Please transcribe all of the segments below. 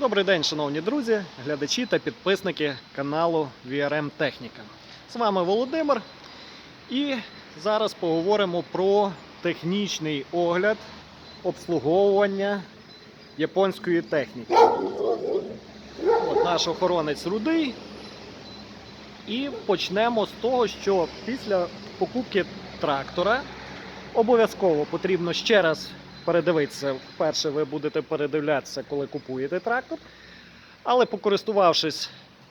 Добрий день, шановні друзі, глядачі та підписники каналу VRM Техніка. З вами Володимир. І зараз поговоримо про технічний огляд обслуговування японської техніки. От наш охоронець рудий. І почнемо з того, що після покупки трактора обов'язково потрібно ще раз передивитися. Вперше ви будете передивлятися, коли купуєте трактор. Але покористувавшись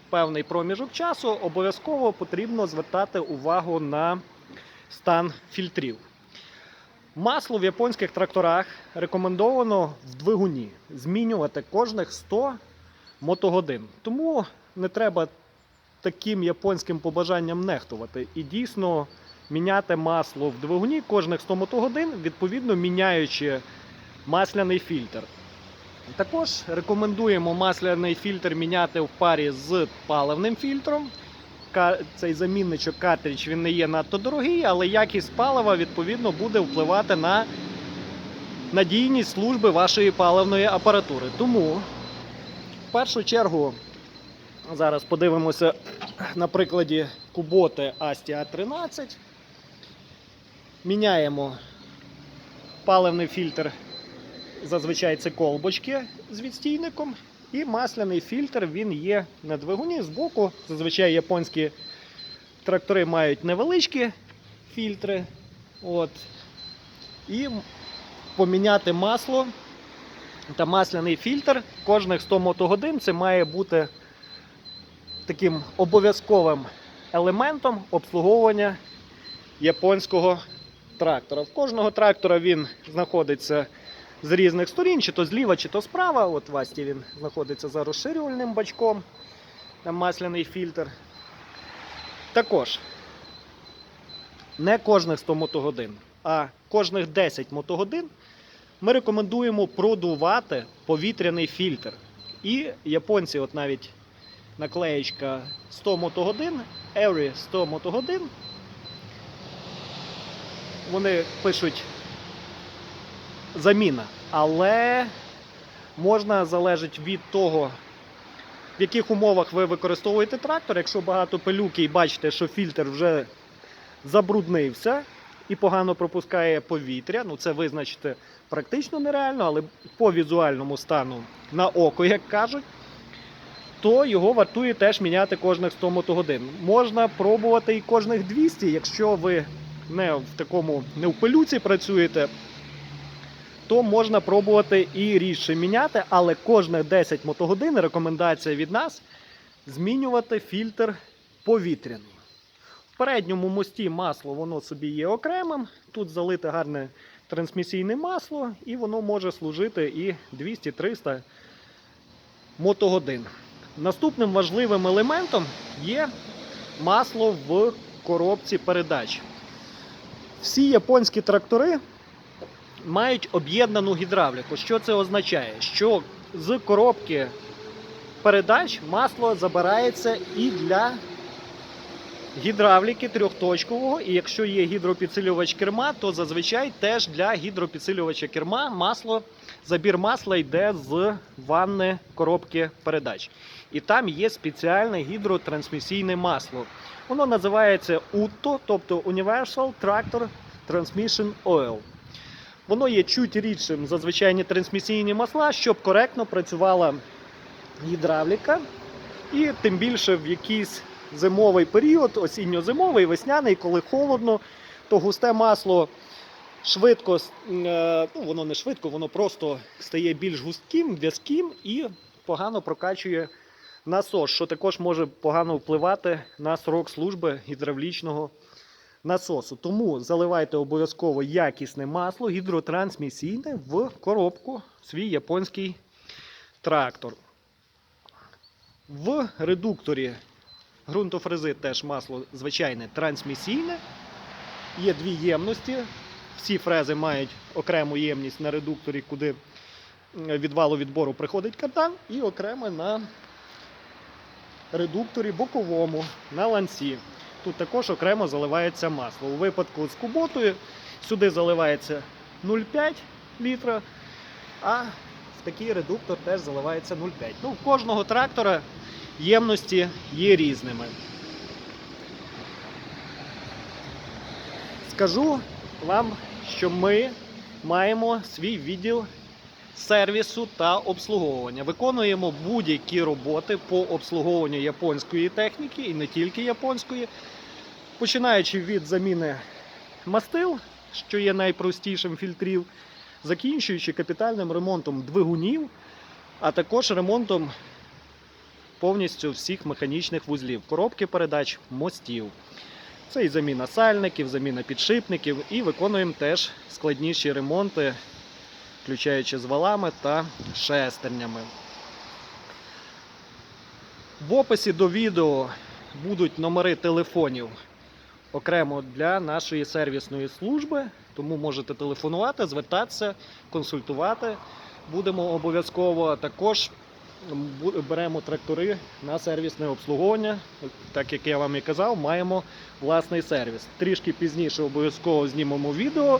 певний проміжок часу, обов'язково потрібно звертати увагу на стан фільтрів. Масло в японських тракторах рекомендовано в двигуні змінювати кожних 100 мотогодин. Тому не треба таким японським побажанням нехтувати. І дійсно міняти масло в двигуні кожних 100 мотогодин, відповідно міняючи масляний фільтр. Також рекомендуємо масляний фільтр міняти в парі з паливним фільтром. Цей замінничок картридж він не є надто дорогий, але якість палива відповідно буде впливати на надійність служби вашої паливної апаратури. Тому в першу чергу зараз подивимося на прикладі Куботи Astia 13. Міняємо паливний фільтр, зазвичай це колбочки з відстійником. І масляний фільтр він є на двигуні збоку. Зазвичай японські трактори мають невеличкі фільтри. От. І поміняти масло та масляний фільтр кожних 100 мотогодин це має бути таким обов'язковим елементом обслуговування японського трактора. В кожного трактора він знаходиться з різних сторін, чи то зліва, чи то справа. От в він знаходиться за розширювальним бачком, там масляний фільтр. Також не кожних 100 мотогодин, а кожних 10 мотогодин ми рекомендуємо продувати повітряний фільтр. І японці, от навіть наклеєчка 100 мотогодин, every 100 мотогодин. Вони пишуть заміна, але можна залежить від того, в яких умовах ви використовуєте трактор. Якщо багато пилюки і бачите, що фільтр вже забруднився і погано пропускає повітря, ну це визначити практично нереально, але по візуальному стану на око, як кажуть то його вартує теж міняти кожних 100 мотогодин. Можна пробувати і кожних 200, якщо ви не в такому не в пилюці працюєте, то можна пробувати і рідше міняти, але кожних 10 мотогодин рекомендація від нас змінювати фільтр повітряний. В передньому мості масло воно собі є окремим. Тут залите гарне трансмісійне масло, і воно може служити і 200-300 мотогодин. Наступним важливим елементом є масло в коробці передач. Всі японські трактори мають об'єднану гідравліку. Що це означає? Що з коробки передач масло забирається і для гідравліки трьохточкового. І якщо є гідропідсилювач керма, то зазвичай теж для гідропідсилювача керма масло, забір масла йде з ванни коробки передач. І там є спеціальне гідротрансмісійне масло. Воно називається UTTO, тобто Universal Tractor Transmission Oil. Воно є чуть рідшим за звичайні трансмісійні масла, щоб коректно працювала гідравліка. І тим більше в якийсь зимовий період, осінньо-зимовий, весняний, коли холодно, то густе масло швидко, е, ну воно не швидко, воно просто стає більш густким, в'язким і погано прокачує насос, що також може погано впливати на срок служби гідравлічного насосу. Тому заливайте обов'язково якісне масло гідротрансмісійне в коробку свій японський трактор. В редукторі ґрунтофрези теж масло звичайне трансмісійне. Є дві ємності. Всі фрези мають окрему ємність на редукторі, куди від валу відбору приходить кардан, і окремо на редукторі боковому на ланці. Тут також окремо заливається масло. У випадку з куботою сюди заливається 0,5 літра, а в такий редуктор теж заливається 0,5. Ну, в кожного трактора ємності є різними. Скажу вам, що ми маємо свій відділ сервісу та обслуговування. Виконуємо будь-які роботи по обслуговуванню японської техніки і не тільки японської, починаючи від заміни мастил, що є найпростішим фільтрів, закінчуючи капітальним ремонтом двигунів, а також ремонтом повністю всіх механічних вузлів, коробки передач, мостів. Це і заміна сальників, заміна підшипників, і виконуємо теж складніші ремонти, включаючи з валами та шестернями. В описі до відео будуть номери телефонів окремо для нашої сервісної служби, тому можете телефонувати, звертатися, консультувати. Будемо обов'язково також беремо трактори на сервісне обслуговування. Так як я вам і казав, маємо власний сервіс. Трішки пізніше обов'язково знімемо відео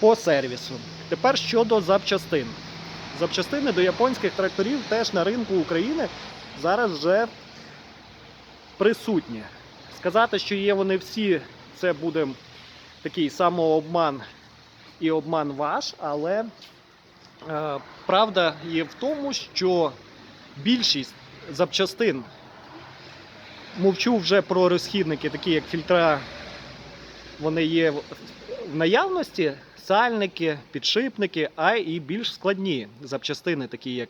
по сервісу. Тепер щодо запчастин. Запчастини до японських тракторів теж на ринку України зараз вже присутні. Сказати, що є вони всі, це буде такий самообман і обман ваш, але е, правда є в тому, що більшість запчастин, мовчу вже про розхідники, такі як фільтра, вони є в наявності, сальники, підшипники, а і більш складні запчастини, такі як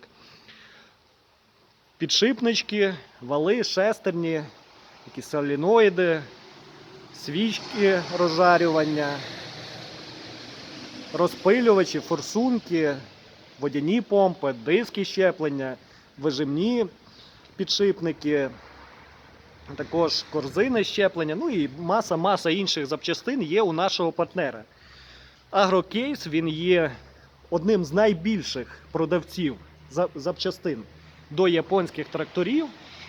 підшипнички, вали, шестерні, якісь соліноїди, свічки розжарювання, розпилювачі, форсунки, водяні помпи, диски щеплення, вижимні підшипники, також корзини щеплення, ну і маса-маса інших запчастин є у нашого партнера. Агрокейс він є одним з найбільших продавців запчастин до японських тракторів.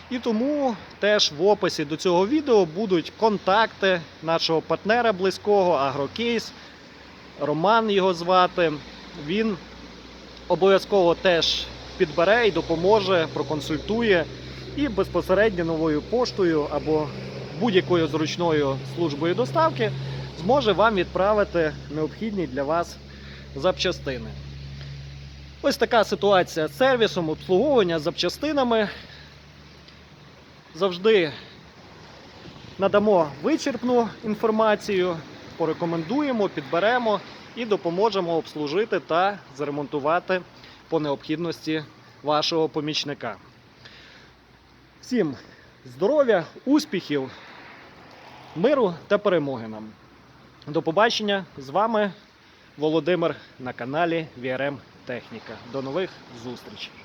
І тому теж в описі до цього відео будуть контакти нашого партнера близького, Агрокейс. Роман його звати. Він обов'язково теж підбере і допоможе, проконсультує і безпосередньо новою поштою або будь-якою зручною службою доставки зможе вам відправити необхідні для вас запчастини. Ось така ситуація з сервісом, обслуговування запчастинами. Завжди надамо вичерпну інформацію, порекомендуємо, підберемо і допоможемо обслужити та заремонтувати по необхідності вашого помічника. Всім здоров'я, успіхів, миру та перемоги нам. До побачення з вами Володимир на каналі VRM Техніка. До нових зустрічей!